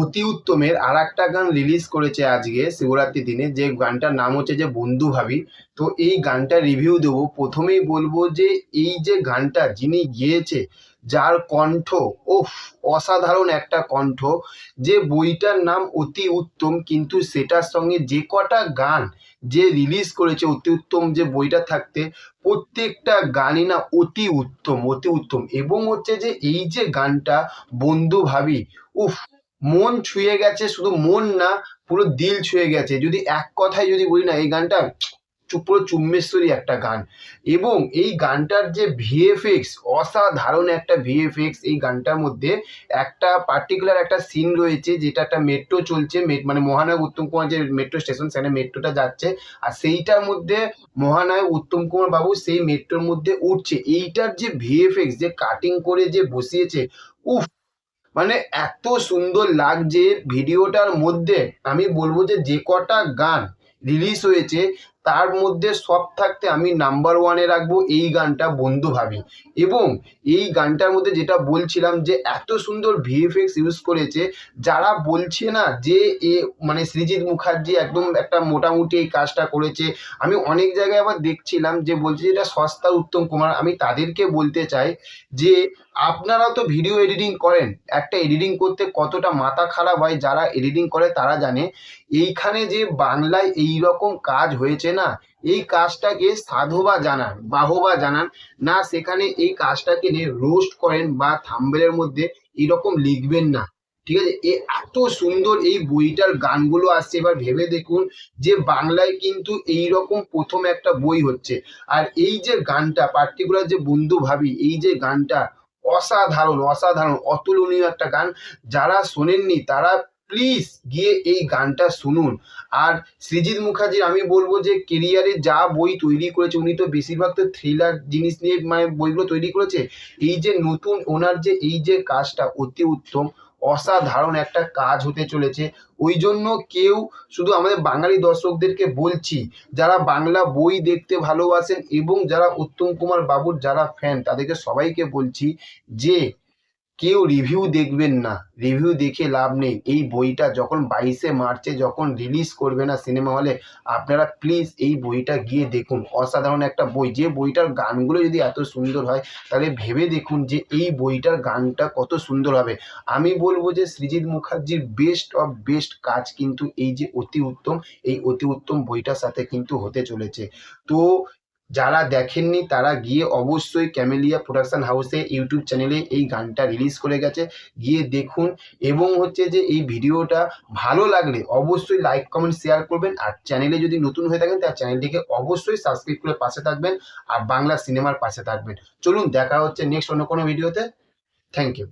অতি উত্তমের আর একটা গান রিলিজ করেছে আজকে শিবরাত্রি দিনে। যে গানটার নাম হচ্ছে যে বন্ধু ভাবি। তো এই গানটা রিভিউ দেবো। প্রথমেই বলব যে এই যে গানটা যিনি গেয়েছে, যার কণ্ঠ, ওফ, অসাধারণ একটা কণ্ঠ। যে বইটার নাম অতি উত্তম, কিন্তু সেটার সঙ্গে যে কটা গান যে রিলিজ করেছে অতি উত্তম যে বইটা থাকতে, প্রত্যেকটা গানই না অতি উত্তম অতি উত্তম। এবং হচ্ছে যে এই যে গানটা বন্ধু ভাবি, উফ মন ছুঁয়ে গেছে, শুধু মন না, পুরো দিল ছুঁয়ে গেছে। যদি এক কথায় যদি বলি না, এই গানটা পুরো চুম্বেশ্বরী একটা গান। এবং এই গানটার যে ভিএফএক্স অসাধারণ একটা ভিএফএক্স এই গানটার মধ্যে একটা পার্টিকুলার একটা সিন রয়েছে, যেটা একটা মেট্রো চলছে মানে মহানায়ক উত্তম কুমার যে মেট্রো স্টেশন সেখানে মেট্রোটা যাচ্ছে। আর সেইটার মধ্যে মহানায়ক উত্তম কুমার বাবু সেই মেট্রোর মধ্যে উঠছে। এইটার যে ভিএফএক্স যে কাটিং করে যে বসিয়েছে, উফ! মানে এত সুন্দর লাগছে ভিডিওটার মধ্যে। আমি বলব যে যে কটা গান রিলিজ হয়েছে তার মধ্যে সব থাকতে আমি নাম্বার ওয়ানে রাখব, এই গানটা বন্ধু ভাবি। এবং এই গানটার মধ্যে যেটা বলছিলাম যে, এত সুন্দর ভিএফএক্স ইউজ করেছে, যারা বলছে না যে, এ মানে সৃজিৎ মুখার্জি একদম একটা মোটামুটি এই কাজটা করেছে, আমি অনেক জায়গায় আবার দেখছিলাম যে বলছে যে এটা সস্তা উত্তম কুমার, আমি তাদেরকে বলতে চাই যে আপনারাও তো ভিডিও এডিটিং করেন, একটা এডিটিং করতে কতটা মাথা খারাপ হয়, যারা এডিটিং করে তারা জানে, এইখানে যে বাংলায় এই রকম কাজ হয়েছে না, এই কাজটাকে সাধুবা জানান, বাহবা জানান। না, সেখানে এই কাজটাকে নিয়ে রোস্ট করেন বা থাম্বেলের মধ্যে এরকম লিখবেন না। ঠিক আছে? এ এত সুন্দর এই বইটার গানগুলো আসছে। এবার ভেবে দেখুন যে বাংলায় কিন্তু এই রকম প্রথম একটা বই হচ্ছে। আর এই যে গানটা পার্টিকুলার যে বন্ধু ভাবি, এই যে গানটা অসাধারণ অসাধারণ, অতুলনীয় একটা গান। যারা শোনেননি, তারা প্লিজ গিয়ে এই গানটা শুনুন। আর সৃজিৎ মুখার্জির আমি বলব যে কেরিয়ারে যা বই তৈরি করেছে, উনি তো বেশিরভাগ তো থ্রিলার জিনিস নিয়ে মানে বইগুলো তৈরি করেছে। এই যে নতুন ওনার যে, এই যে কাজটা অতি উত্তম, অসাধারণ একটা কাজ হতে চলেছে। ওই জন্য কেউ শুধু আমাদের বাঙালি দর্শকদেরকে বলছি, যারা বাংলা বই দেখতে ভালোবাসেন এবং যারা উত্তম কুমার বাবুর যারা ফ্যান তাদেরকে সবাইকে বলছি যে কেউ রিভিউ দেখবেন না। রিভিউ দেখে লাভ নেই। এই বইটা যখন বাইশে মার্চে যখন রিলিজ করবে না সিনেমা হলে আপনারা প্লিজ এই বইটা গিয়ে দেখুন। অসাধারণ একটা বই। যে বইটার গানগুলো যদি এত সুন্দর হয়, তাহলে ভেবে দেখুন যে এই বইটার গানটা কত সুন্দর হবে। আমি বলব যে সৃজিৎ মুখার্জির বেস্ট অফ বেস্ট কাজ কিন্তু এই যে অতি উত্তম, এই অতি উত্তম বইটার সাথে কিন্তু হতে চলেছে। তো যারা দেখেননি তারা গিয়ে অবশ্যই ক্যামেলিয়া প্রোডাকশন হাউসে ইউটিউব চ্যানেলে এই গানটা রিলিজ করে গেছে। গিয়ে দেখুন এবং হচ্ছে যে এই ভিডিওটা ভালো লাগলে অবশ্যই লাইক কমেন্ট শেয়ার করবেন। আর চ্যানেলে যদি নতুন হয়ে থাকেন তার চ্যানেলটিকে অবশ্যই সাবস্ক্রাইব করে পাশে থাকবেন আর বাংলা সিনেমার পাশে থাকবেন। চলুন দেখা হচ্ছে নেক্সট অন্য কোনো ভিডিওতে থ্যাংক ইউ